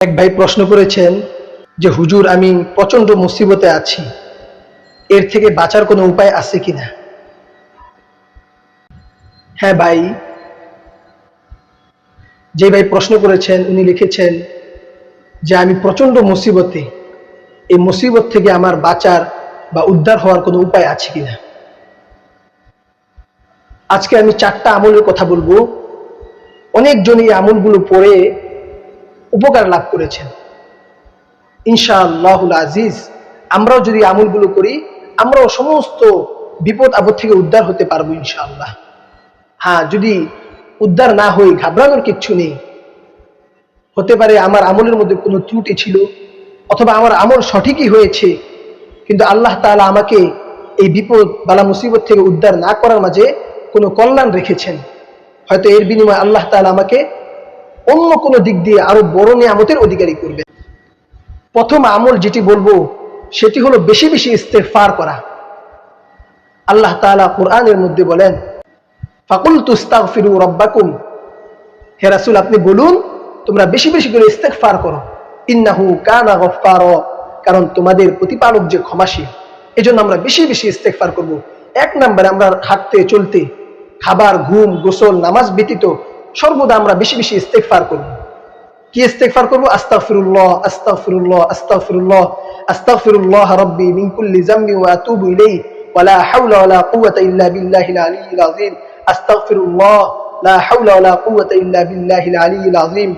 এক ভাই প্রশ্ন করেছেন যে, হুজুর, আমি প্রচণ্ড মুসিবতে আছি। এর থেকে বাঁচার কোনো উপায় আছে কিনা? হ্যাঁ ভাই। যে ভাই প্রশ্ন করেছেন, উনি লিখেছেন যে, আমি প্রচণ্ড মুসিবতে, এই মুসিবত থেকে আমার বাঁচার বা উদ্ধার হওয়ার কোনো উপায় আছে কিনা? আজকে আমি চারটা আমলের কথা বলব। অনেকজন এই আমলগুলো পড়ে উপকার লাভ করেছেন। ইনশাআল্লাহুল আজিজ, আমরাও যদি আমলগুলো করি, আমরাও সমস্ত বিপদ আপদ থেকে উদ্ধার হতে পারব ইনশাআল্লাহ। হ্যাঁ যদি উদ্ধার না হই, ঘাবড়ানোর কিচ্ছু নেই। হতে পারে আমার আমলের মধ্যে কোনো ত্রুটি ছিল, অথবা আমার আমল সঠিকই হয়েছে, কিন্তু আল্লাহ তাআলা আমাকে এই বিপদ, বালা মুসিবত থেকে উদ্ধার না করার মাঝে কোনো কল্যাণ রেখেছেন। হয়তো এর বিনিময়ে আল্লাহ তাআলা আমাকে অন্য কোনো দিক দিয়ে আরও বড় নিয়ামতের অধিকারী করবে। প্রথম আমল যেটি বলব, সেটি হলো বেশি বেশি ইস্তেগফার করা। আল্লাহ তাআলা কোরআনের মধ্যে বলেন ফাকুল তুস্তাগফিরু রব্বাকুম। হে রাসূল, আপনি বলুন, তোমরা বেশি বেশি করে ইস্তেগফার করো। ইন্নাহু কানা গফফার, কারণ তোমাদের প্রতিপালক যে ক্ষমাশীল, এজন্য আমরা বেশি বেশি ইস্তেগফার করব। এক নম্বরে আমরা হাঁটতে চলতে, খাবার, ঘুম, গোসল, নামাজ ব্যতীত সর্বদা আমরা বেশি বেশি ইস্তেগফার করব। কি ইস্তেগফার করব? আস্তাগফিরুল্লাহ আস্তাগফিরুল্লাহ আস্তাগফিরুল্লাহ আস্তাগফিরুল্লাহ রাব্বি মিন কুল্লি যামবি ওয়া আতুবু ইলাইহি ওয়ালা হাওলা ওয়ালা কুওয়াতা ইল্লা বিল্লাহিল আলিয়্যিল আযীম। আস্তাগফিরুল্লাহ, লা হাওলা ওয়ালা কুওয়াতা ইল্লা বিল্লাহিল আলিয়্যিল আযীম।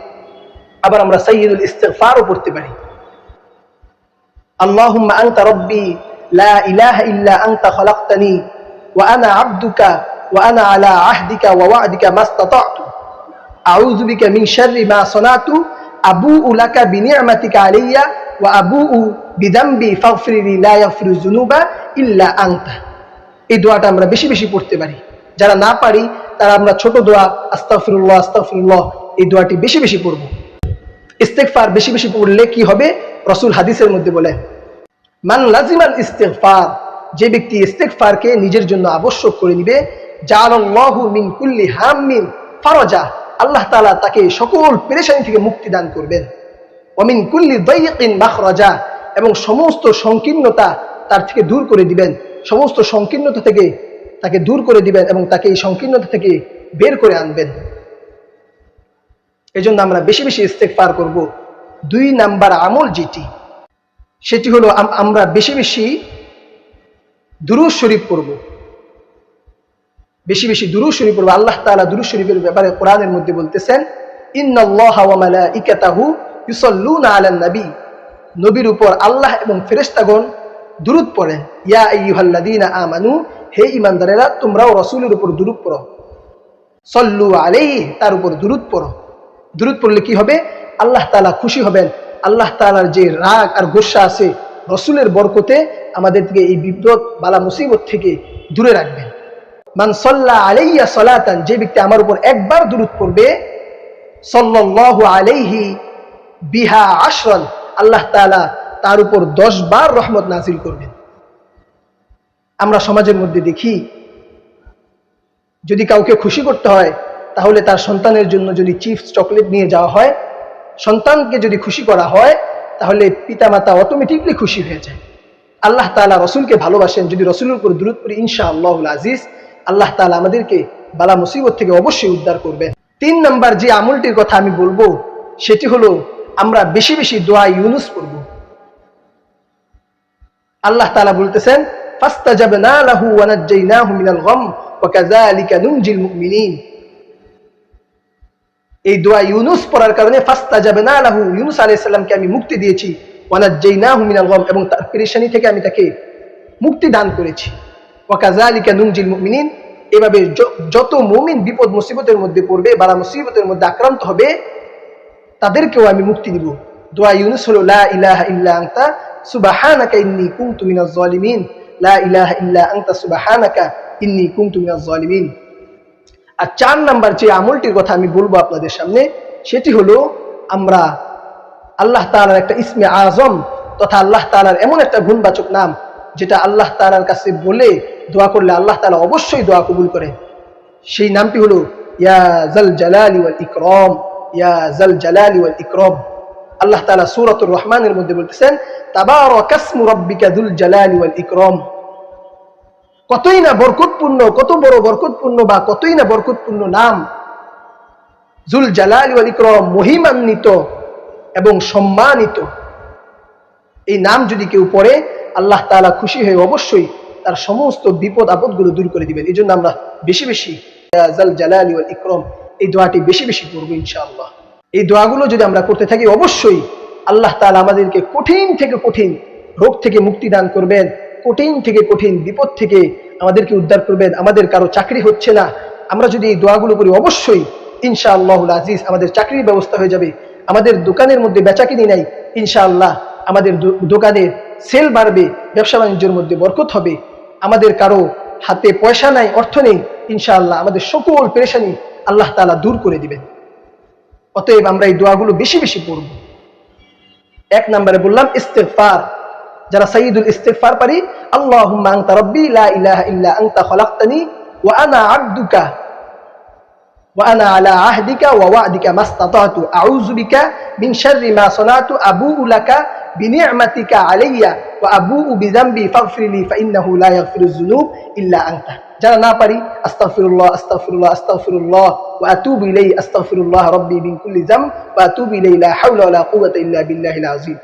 আবার আমরা সাইয়্যিদুল ইস্তিগফারও পড়তে পারি। আল্লাহুম্মা আনতা রাব্বি, লা ইলাহা ইল্লা আনতা খলাকতানি। ওয়া আনা আবদুকা, ওয়া আনা আলা আহদিকা ওয়া ওয়া'দিকা মাস্তাতা'তু। আউযু বিকা মিন শাররি মা সানাতু বিনি'মাতিকা আলাইয়া, ওয়া লা যুনুবা ইল্লা আনতা। এই দোয়াটা আমরা বেশি বেশি পড়তে পারি। যারা না পারি, তারা আমরা ছোট দোয়া, আস্তাগফিরুল্লাহ আস্তাগফিরুল্লাহ, এই দোয়াটি বেশি বেশি পড়ব। ইস্তেগফার বেশি বেশি পড়লে কি হবে? রসুল হাদিসের মধ্যে বলেন মান লাজিমাল ইস্তেগফার যে ব্যক্তি ইস্তেগফারকে নিজের জন্য আবশ্যক করে নিবে, জালাল্লাহু মিন কুল্লি হাম্মিন ফারাজা আল্লাহ তাআলা তাকে সকল পেরেশানি থেকে মুক্তি দান করবেন। অমিন কুল্লি দাইয়িকিন মাখরাজা, এবং সমস্ত সংকীর্ণতা তার থেকে দূর করে দিবেন। সমস্ত সংকীর্ণতা থেকে তাকে দূর করে দিবেন এবং তাকে এই সংকীর্ণতা থেকে বের করে আনবেন। এজন্য আমরা বেশি বেশি ইস্তেগফার করব। দুই নাম্বার আমল যেটি, সেটি হলো আমরা বেশি বেশি দুরুজ শরীফ পড়ব। বেশি বেশি দুরুজ শরীফ পড়ব। আল্লাহ তাআলা দুরুজ শরীফের ব্যাপারে কোরআনের মধ্যে বলতেছেন নবীর উপর আল্লাহ এবং ফেরেশতাগণ দুরূদ আইয়ুহাল্লাযীনা আমানু, হে ঈমানদারেরা, তোমরাও রাসূলের উপর দুরূদ পড়ো। সল্লু আলাইহি, তার উপর দুরূদ পড়ো। দুরূদ পড়লে কি হবে? আল্লাহ তাআলা খুশি হবেন। আল্লাহ তাআলার যে রাগ আর গোসা আছে, রসুলের বরকতে আমাদের থেকে এই বিপদ, বালা মুসিবত থেকে দূরে রাখবেন। মান সল্লা আলাইয়া সলাতান, যে ব্যক্তি আমার উপর একবার সাল্লাল্লাহু আলাইহি বিহা আল্লাহ তাআলা তার উপর দশ বার রহমত নাজিল করবেন। আমরা সমাজের মধ্যে দেখি, যদি কাউকে খুশি করতে হয়, তাহলে তার সন্তানের জন্য যদি চিপস, চকলেট নিয়ে যাওয়া হয়, সন্তানকে যদি খুশি করা হয়, তাহলে পিতামাতা অটোমেটিকলি খুশি হয়ে যায়। আল্লাহ তাআলা রসুলকে ভালোবাসেন, যদি রসুলের উপর দূরত করি ইনশা আল্লাহুল আজিজ আল্লাহ তাআলা আমাদেরকে বালা মুসিবত থেকে অবশ্যই উদ্ধার করবেন। তিন নাম্বার যে আমলটির কথা আমি বলব, সেটি হলো আমরা বেশি বেশি দোয়া ইউনুস করব আল্লাহ তাআলা বলতেছেন এই দোয়া ইউনুস পড়ার কারণে ফাস্তাজাবনা লাহু, ইউনুস আলাইহিস সালামকে আমি মুক্তি দিয়েছি। ওয়া নাজ্জাইনাহু মিনাল গাম এবং তার পেরেশানি থেকে আমি তাকে মুক্তি দান করেছি। এভাবে যত মুমিন বিপদ, মুসিবতের মধ্যে পড়বে, বালা মুসিবতের মধ্যে আক্রান্ত হবে, তাদেরকেও আমি মুক্তি দিব। দোয়া ইউনুস হলো, লা ইলাহা ইল্লা আনতা সুবহানাকা ইন্নী কুনতু মিনাজ জালিমিন। লা ইলাহা ইল্লা আনতা সুবহানাকা ইন্নী কুনতু মিনাজ জালিমিন। আর চার নাম্বার যে আমলটির কথা আমি বলব আপনাদের সামনে, সেটি হলো, আমরা আল্লাহ তাআলার একটা ইসমে আজম তথা আল্লাহ তালার এমন একটা গুণবাচক নাম যেটা আল্লাহ তাআলার কাছে বলে দোয়া করলে আল্লাহ তাআলা অবশ্যই দোয়া কবুল করে। সেই নামটি হলো, ইয়া জাল জালালি ওয়াল ইকরাম, ইয়া জাল জালালি ওয়াল ইকরাম। আল্লাহ তাআলা সূরাতুর রহমানের মধ্যে বলতেছেন, তাবারাকাসমু রাব্বিকা যুল জালালি ওয়াল ইকরাম। কতই না বরকতপূর্ণ, কত বড় বরকতপূর্ণ বা কতই না বরকতপূর্ণ নাম। জুল জালাল ওয়াল ইকরম মহিমান্বিত এবং সম্মানিত। এই নাম যদি কেউ পড়ে আল্লাহ তাআলা খুশি হয়ে অবশ্যই তার সমস্ত বিপদ, আপদগুলো দূর করে দিবেন। এই জন্য আমরা বেশি বেশি জাল ইকরাম এই দোয়াটি বেশি বেশি করব ইনশাআল্লাহ। এই দোয়াগুলো যদি আমরা করতে থাকি, অবশ্যই আল্লাহ তাআলা আমাদেরকে কঠিন থেকে কঠিন রোগ থেকে মুক্তি দান করবেন, কঠিন থেকে কঠিন বিপদ থেকে আমাদেরকে উদ্ধার করবেন। আমাদের কারও চাকরি হচ্ছে না। আমরা যদি এই দোয়াগুলো করি, অবশ্যই ইনশাআল্লাহুল আজিজ আমাদের চাকরির ব্যবস্থা হয়ে যাবে। আমাদের দোকানের মধ্যে বেচাকিনি নাই, ইনশাআল্লাহ আমাদের দোকানের সেল বাড়বে ব্যবসা বাণিজ্যের মধ্যে বরকত হবে আমাদের কারো হাতে পয়সা নাই অর্থ নেই ইনশাআল্লাহ আমাদের সকল পেরেশানি আল্লাহ তাআলা দূর করে দিবেন অতএব আমরা এই দোয়াগুলো বেশি বেশি পড়ব এক নম্বরে বললাম ইস্তেগফার যারা সাইয়্যিদুল ইস্তেগফার পারি আল্লাহুম্মা আনতা রাব্বি লা ইলাহা ইল্লা আনতা খলাকতানি ওয়া আনা আবদুকা وأنا على عهدك ووعدك ما استطعت أعوذ بك من شر ما صنعت أبوء لك বিনিয়ামাতিকা আলাইয়া ও আবু উ বিজাম্বি ফাগফিরলি ফাইন্নাহু লা ইয়াগফিরুজ যুনুব ইল্লা আনতা। যারা না পারি, আস্তাগফিরুল্লাহ আস্তাগফিরুল্লাহ আস্তাগফিরুল্লাহ ওয়া আতুবু ইলাই আস্তাগফিরুল্লাহ রাব্বি মিন কুল্লি যাম ওয়া আতুবু ইলাই লা হাওলা ওয়া কুওয়াতা ইল্লা বিল্লাহিল আযীম।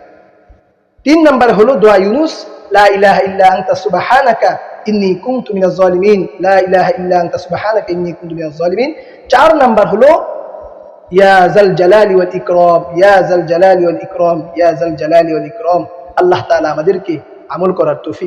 তিন নাম্বার হলো দোয়া ইউনুস, লা ইলাহা ইল্লা আনতা সুবহানাকা ইন্নি কুনতু মিনাজ জালিমিন, লা ইলাহা ইল্লা আনতা সুবহানাকা ইন্নি কুনতু মিনাজ জালিমিন। চার নাম্বার হলো ইয়া জাল জালালি ওয়াল ইকরাম ইয়া জাল জালালি ওয়াল ইকরাম ইয়া জাল জালালি ওয়াল ইকরাম আল্লাহ তাআলা আমাদেরকে আমল করার তৌফিক